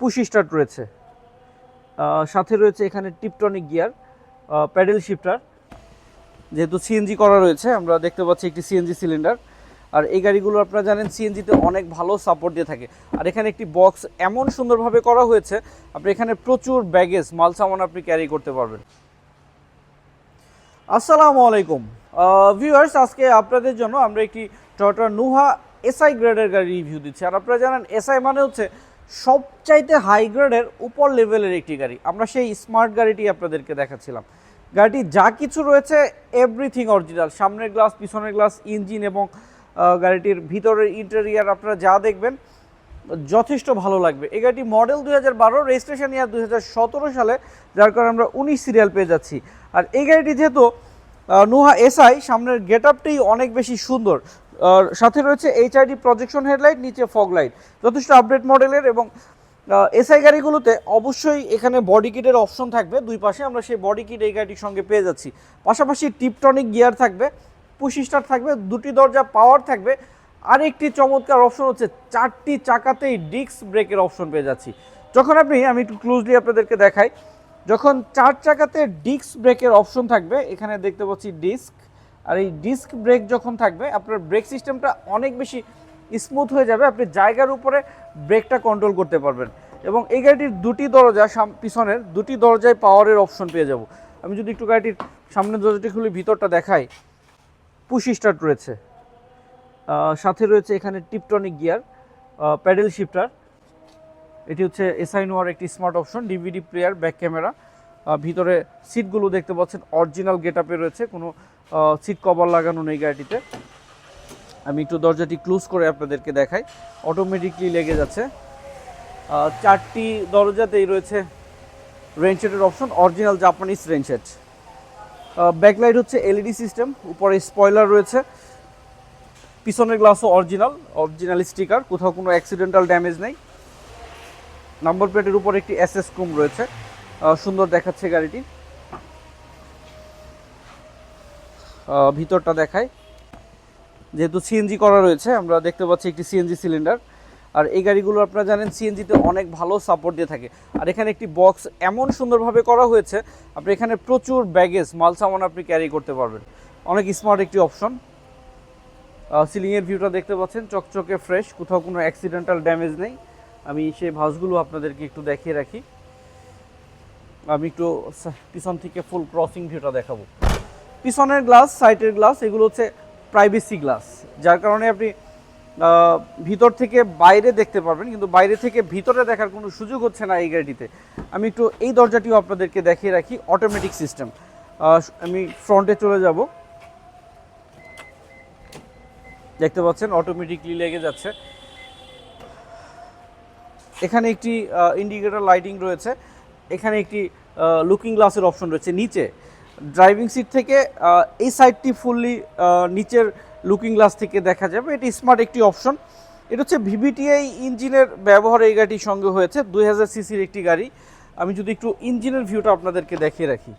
Push start রয়েছে সাথে রয়েছে এখানে টিপটনিক গিয়ার প্যাডেল শিফটার। যেহেতু সিএনজি করা রয়েছে, আমরা দেখতে পাচ্ছি একটি সিএনজি সিলিন্ডার। আর এই গাড়িগুলো আপনারা জানেন, সিএনজিতে অনেক ভালো সাপোর্ট দিয়ে থাকে। আর এখানে একটি বক্স এমন সুন্দরভাবে করা হয়েছে, আপনি এখানে প্রচুর ব্যাগেজ, মাল সামান আপনি ক্যারি করতে পারবেন। আসসালামু আলাইকুম। ভিউয়ার্স, আজকে আপনাদের জন্য আমরা একটি টয়োটা নুহা এসআই গ্রেডের গাড়ি রিভিউ দিচ্ছি। আর আপনারা জানেন, এসআই মানে হচ্ছে সবচাইতে হাই গ্রেডের উপর লেভেলের একটি গাড়ি। আমরা সেই স্মার্ট গাড়িটি আপনাদেরকে দেখাচ্ছিলাম। গাড়িটি যা কিছু রয়েছে এভরিথিং অরিজিনাল সামনের গ্লাস পিছনের গ্লাস ইঞ্জিন এবং গাড়িটির ভিতরের ইন্টেরিয়ার আপনারা যা দেখবেন, যথেষ্ট ভালো লাগবে। এই গাড়িটি মডেল দুই হাজার বারো রেজিস্ট্রেশন ইয়ার দুই হাজার সতেরো সালে, যার কারণে আমরা উনিশ সিরিয়াল পেয়ে যাচ্ছি। আর এই গাড়িটি যেহেতু নুহা এসআই সামনের গেট আপটি অনেক বেশি সুন্দর। আর সাথে রয়েছে এইচআইডি প্রজেকশন হেডলাইট নিচে ফগ লাইট যথেষ্ট আপডেট মডেলের এবং এসআই গাড়িগুলোতে অবশ্যই এখানে বডি কিটের অপশন থাকবে। দুই পাশে আমরা সেই বডি কিট এই গাড়িটির সঙ্গে পেয়ে যাচ্ছি। পাশাপাশি টিপটনিক গিয়ার থাকবে পুশ স্টার থাকবে, দুটি দরজা পাওয়ার থাকবে। আরেকটি চমৎকার অপশন হচ্ছে চারটি চাকাতেই ডিস্ক ব্রেকের অপশন পেয়ে যাচ্ছি। যখন আপনি, আমি একটু ক্লোজলি আপনাদেরকে দেখাই, যখন চার চাকাতে ডিস্ক ব্রেকের অপশন থাকবে, এখানে দেখতে পাচ্ছি ডিস্ক আর এই ডিস্ক ব্রেক যখন থাকবে, আপনার ব্রেক সিস্টেমটা অনেক বেশি স্মুথ হয়ে যাবে, আপনি জায়গার উপরে ব্রেকটা কন্ট্রোল করতে পারবেন। এবং এই গাড়িটির দুটি দরজা পিছনের দুটি দরজায় পাওয়ারের অপশন পেয়ে যাব। আমি যদি একটু গাড়িটির সামনের দরজাটি খুলে, ভিতরটা দেখাই। পুশ স্টার্ট রয়েছে। সাথে রয়েছে এখানে টিপটনিক গিয়ার প্যাডেল শিফটার এটি হচ্ছে এসআই নোয়ার একটি smart option DVD player back camera ভিতরে সিটগুলো দেখতে পাচ্ছেন অরিজিনাল গেট আপে রয়েছে, কোনো সিট কভার লাগানো নেই গাড়িটিতে। আমি একটু দরজাটি ক্লোজ করে আপনাদেরকে দেখাই। অটোমেটিকলি লেগে যাচ্ছে। চারটি দরজাতেই রয়েছে রেঞ্চেটের অপশন অরিজিনাল জাপানিজ রেঞ্চেট ব্যাকলাইট হচ্ছে এলইডি সিস্টেম উপরে স্পয়লার রয়েছে। পিছনের গ্লাসও অরিজিনাল অরিজিনাল স্টিকার কোথাও কোনো অ্যাক্সিডেন্টাল ড্যামেজ নেই। নাম্বার প্লেটের উপর একটি এসএস ক্রোম রয়েছে। সুন্দর দেখাচ্ছে গাড়িটি। ভিতরটা দেখায় যেহেতু সিএনজি করা রয়েছে, আমরা দেখতে পাচ্ছি একটি সিএনজি সিলিন্ডার আর এই গাড়িগুলো আপনারা জানেন সিএনজিতে অনেক ভালো সাপোর্ট দিয়ে থাকে। আর এখানে একটি বক্স এমন সুন্দরভাবে করা হয়েছে, আপনি এখানে প্রচুর ব্যাগেজ মাল সামান আপনি ক্যারি করতে পারবেন। অনেক স্মার্ট একটি অপশন সিলিংয়ের ভিউটা দেখতে পাচ্ছেন, চকচকে ফ্রেশ কোথাও কোনো অ্যাক্সিডেন্টাল ড্যামেজ নেই। আমি সেই ভাঁজগুলো আপনাদেরকে একটু দেখিয়ে রাখি। আমি একটু পিছন থেকে ফুল ক্রসিং ভিউটা দেখাবো। পিছনের গ্লাস সাইটের গ্লাস, এগুলো হচ্ছে প্রাইভেসি গ্লাস। যার কারণে আপনি ভিতর থেকে বাইরে দেখতে পারবেন, কিন্তু বাইরে থেকে ভিতরে দেখার কোনো সুযোগ হচ্ছে না এই গাড়িটিতে। আমি একটু এই দরজাটিও আপনাদেরকে দেখিয়ে রাখি অটোমেটিক সিস্টেম আমি ফ্রন্টে চলে যাব। দেখতে পাচ্ছেন অটোমেটিকলি লেগে যাচ্ছে। এখানে একটি ইন্ডিকেটর লাইটিং রয়েছে। এখানে একটি লুকিং গ্লাসের অপশন রয়েছে। নিচে ড্রাইভিং সিট থেকে এই সাইডটি ফুললি নিচের লুকিং গ্লাস থেকে দেখা যাবে। এটি স্মার্ট একটি অপশন। এটা হচ্ছে ভিভিটিআই ইঞ্জিনের ব্যবহার এই গাড়িটির সঙ্গে হয়েছে। দুই হাজার সিসির একটি গাড়ি। আমি যদি একটু ইঞ্জিনের ভিউটা আপনাদেরকে দেখিয়ে রাখি।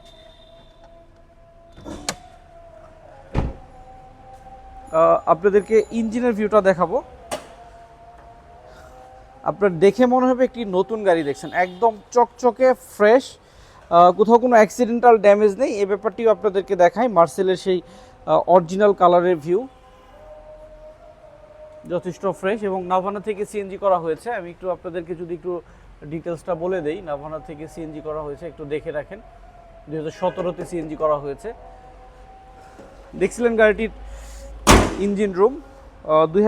আপনাদেরকে ইঞ্জিনের ভিউটা দেখাবো। আপনার দেখে মনে হবে একটি নতুন গাড়ি দেখছেন। একদম চকচকে, ফ্রেশ। কোথাও কোনো অ্যাক্সিডেন্টাল ড্যামেজ নেই। এই ব্যাপারটিও আপনাদেরকে দেখাই। মার্সেলের সেই অরিজিনাল কালারের ভিউ যথেষ্ট ফ্রেশ এবং নাভানা থেকে সিএনজি করা হয়েছে। আমি একটু আপনাদেরকে যদি একটু ডিটেলসটা বলে দেই নাভানা থেকে সিএনজি করা হয়েছে, একটু দেখে রাখেন। দুই হাজার সতেরোতে সিএনজি করা হয়েছে। দেখছিলেন গাড়িটির ইঞ্জিন রুম দুই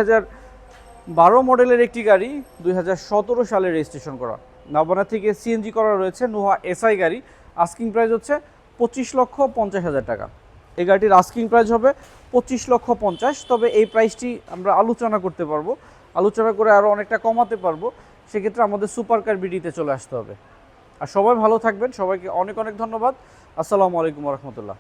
বারো মডেলের একটি গাড়ি, দুই হাজার সতেরো সালে রেজিস্ট্রেশন করা। নাবানা থেকে সিএনজি করা রয়েছে নোহা এসআই গাড়ি। আস্কিং প্রাইস হচ্ছে পঁচিশ লক্ষ পঞ্চাশ হাজার টাকা। এই গাড়িটির আস্কিং প্রাইস হবে পঁচিশ লক্ষ পঞ্চাশ। তবে এই প্রাইসটি আমরা আলোচনা করতে পারব। আলোচনা করে আরও অনেকটা কমাতে পারব। সেক্ষেত্রে আমাদের সুপার কার বিডিতে চলে আসতে হবে। আর সবাই ভালো থাকবেন। সবাইকে অনেক অনেক ধন্যবাদ। আসসালামু আলাইকুম রহমতুল্লাহ।